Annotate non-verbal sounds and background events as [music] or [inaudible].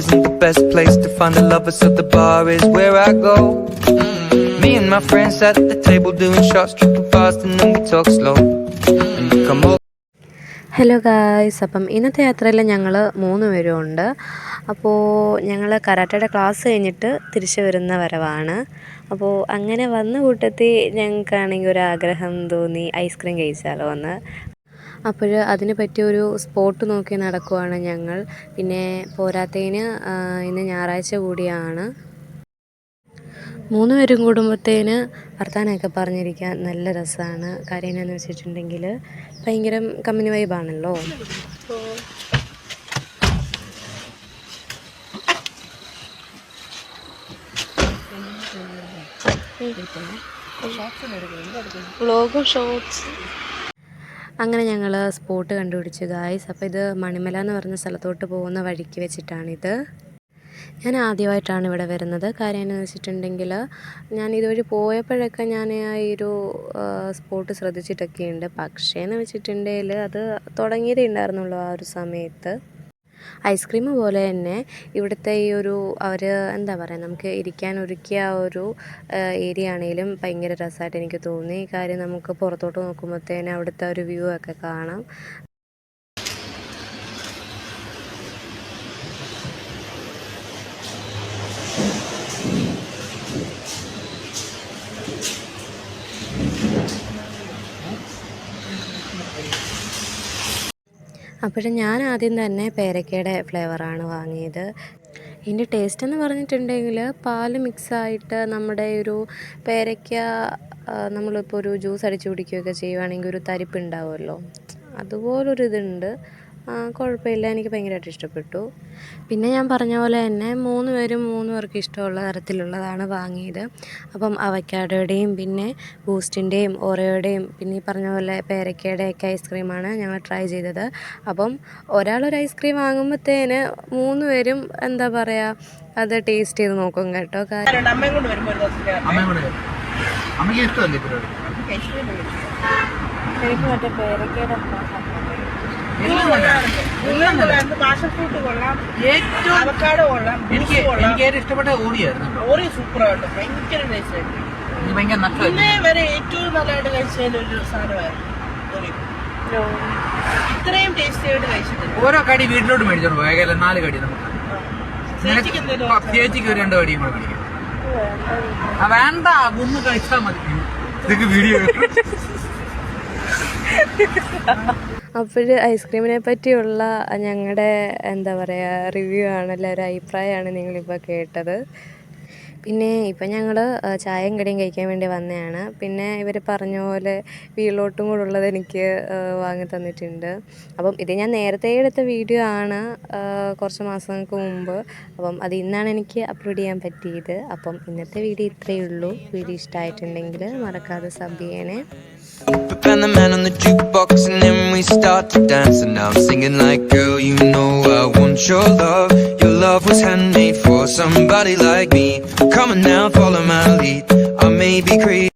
find the lovers, so the bar is where I go. Me and my friends at the table doing shots, tripping fast, and then we talk slow. And you come over. Hello guys അപ്പം ഇന്നത്തെ യാത്രയിൽ ഞങ്ങൾ മൂന്ന് പേരും ഉണ്ട് അപ്പോൾ ഞങ്ങൾ കരാട്ടയുടെ class കഴിഞ്ഞിട്ട് തിരിച്ചു വരുന്ന വരവാണ് അപ്പോൾ അങ്ങനെ വന്ന കൂട്ടത്തിൽ ഞങ്ങൾക്കാണെങ്കിൽ ഒരു ആഗ്രഹം തോന്നി ഐസ്ക്രീം കഴിച്ചാലോ എന്ന് അപ്പോൾ അതിന് പറ്റിയൊരു സ്പോട്ട് നോക്കി നടക്കുവാണ് ഞങ്ങൾ പിന്നെ പോരാത്തതിന് ഇന്ന് ഞായറാഴ്ച കൂടിയാണ് മൂന്ന് പേരും കൂടുമ്പോഴത്തേന് വർത്താനമൊക്കെ പറഞ്ഞിരിക്കാൻ നല്ല രസമാണ് കാര്യം എന്നാന്ന് വെച്ചിട്ടുണ്ടെങ്കിൽ ഭയങ്കര കമ്പനി വൈബാണല്ലോ ബ്ലോഗും ഷോർട്സ് അങ്ങനെ ഞങ്ങൾ സ്പോട്ട് കണ്ടുപിടിച്ചു ഗായ്സ് അപ്പോൾ ഇത് മണിമല എന്ന് പറഞ്ഞ സ്ഥലത്തോട്ട് പോകുന്ന വഴിക്ക് വെച്ചിട്ടാണിത്. ഞാൻ ആദ്യമായിട്ടാണ് ഇവിടെ വരുന്നത്. കാര്യം എന്ന് വെച്ചിട്ടുണ്ടെങ്കിൽ ഞാൻ ഇതുവഴി പോയപ്പോഴൊക്കെ ഞാൻ ഈ ഒരു സ്പോട്ട് ശ്രദ്ധിച്ചിട്ടൊക്കെയുണ്ട്. പക്ഷേ എന്ന് വെച്ചിട്ടുണ്ടെങ്കിൽ അത് തുടങ്ങിയതേ ഉണ്ടായിരുന്നുള്ളൂ ആ ഒരു സമയത്ത്. ഐസ്ക്രീം പോലെ തന്നെ ഇവിടുത്തെ ഈ ഒരു അവർ എന്താ പറയുക നമുക്ക് ഇരിക്കാൻ ഒരുക്കിയ ആ ഒരു ഏരിയ ആണെങ്കിലും ഭയങ്കര രസമായിട്ട് എനിക്ക് തോന്നി. കാര്യം നമുക്ക് പുറത്തോട്ട് നോക്കുമ്പോഴത്തേന് അവിടുത്തെ ഒരു വ്യൂ ഒക്കെ കാണാം. അപ്പോൾ ഞാൻ ആദ്യം തന്നെ പേരക്കയുടെ ഫ്ലേവറാണ് വാങ്ങിയത്. ഇതിന്റെ ടേസ്റ്റ് എന്ന് പറഞ്ഞിട്ടുണ്ടെങ്കിൽ പാൽ മിക്സായിട്ട് നമ്മുടെ ഒരു പേരയ്ക്ക നമ്മളിപ്പോൾ ഒരു ജ്യൂസ് അടിച്ച് കുടിക്കുകയൊക്കെ ചെയ്യുവാണെങ്കിൽ ഒരു തരിപ്പ് ഉണ്ടാവുമല്ലോ. അതുപോലൊരു ഇതുണ്ട് ആ, കുഴപ്പമില്ല. എനിക്ക് ഭയങ്കരമായിട്ട് ഇഷ്ടപ്പെട്ടു. പിന്നെ ഞാൻ പറഞ്ഞ പോലെ തന്നെ മൂന്ന് പേരും മൂന്ന് പേർക്ക് ഇഷ്ടമുള്ള തരത്തിലുള്ളതാണ് വാങ്ങിയത്. അപ്പം അവക്കാഡോയുടെയും പിന്നെ ബൂസ്റ്റിന്റെയും ഓറയോയുടെയും പിന്നെ ഈ പറഞ്ഞ പോലെ പേരക്കയുടെയൊക്കെ ഐസ്ക്രീമാണ് ഞങ്ങൾ ട്രൈ ചെയ്തത്. അപ്പം ഒരാളൊരു ഐസ്ക്രീം വാങ്ങുമ്പോഴത്തേന് മൂന്ന് പേരും എന്താ പറയുക അത് ടേസ്റ്റ് ചെയ്ത് നോക്കും കേട്ടോ. കാരണം അമ്മയും കൊണ്ട് ഒരു ദിവസം. അമ്മയ്ക്ക് ഇഷ്ടമല്ലേ മറ്റേ പേരക്കയുടെ കൊള്ളാം. ഏറ്റവും കൊള്ളാം എനിക്ക് എനിക്ക് ഏറ്റവും ഇഷ്ടപ്പെട്ട ഓറിയായിരുന്നു ഓറി ഭയങ്കര ടേസ്റ്റ് ആയിട്ട് എനിക്ക് ഭയങ്കര നഷ്ടമായി. ഇന്നേ വരെ ഏറ്റവും നല്ലതായിട്ട് കഴിച്ചതിൽ ഒരു സാധനമായിരുന്നു ഓറി ഇത്രയും ടേസ്റ്റി ആയിട്ട് കഴിച്ചിട്ടില്ല. ഓരോ കടി വീട്ടിലോട്ട് മേടിച്ചോണ്ട് പോയി. ഏകദേശം നാല് കടി നമുക്ക്. ചേച്ചിക്ക് ഒരു രണ്ട് കടിയും കൂടെ മേടിക്കാം. വേണ്ട. ഒന്ന് കഴിച്ചാൽ മതി. ഇതൊക്കെ വീഡിയോ [laughs] അപ്പോൾ ഐസ്ക്രീമിനെ പറ്റിയുള്ള ഞങ്ങളുടെ എന്താ പറയുക റിവ്യൂ ആണ് എല്ലാവരും അഭിപ്രായമാണ് നിങ്ങളിപ്പോൾ കേട്ടത്. പിന്നെ ഇപ്പം ഞങ്ങൾ ചായയും കടിയും കഴിക്കാൻ വേണ്ടി വന്നതാണ് പിന്നെ ഇവർ പറഞ്ഞ പോലെ വീട്ടിലോട്ടും കൂടെ ഉള്ളത് എനിക്ക് വാങ്ങി തന്നിട്ടുണ്ട്. അപ്പം ഇത് ഞാൻ നേരത്തെ എടുത്ത വീഡിയോ ആണ് കുറച്ച് മാസങ്ങൾക്ക് മുമ്പ്. അപ്പം അത് ഇന്നാണ് എനിക്ക് അപ്ലോഡ് ചെയ്യാൻ പറ്റിയത്. അപ്പം ഇന്നത്തെ വീഡിയോ ഇത്രയേ ഉള്ളൂ. വീഡിയോ ഇഷ്ടമായിട്ടുണ്ടെങ്കിൽ മറക്കാതെ സബ് ചെയ്യണേ. Put the man on the jukebox and then we start to dance And now I'm singing like, girl, you know I want your love. Your love was handmade for somebody like me. Come on now, follow my lead. I may be crazy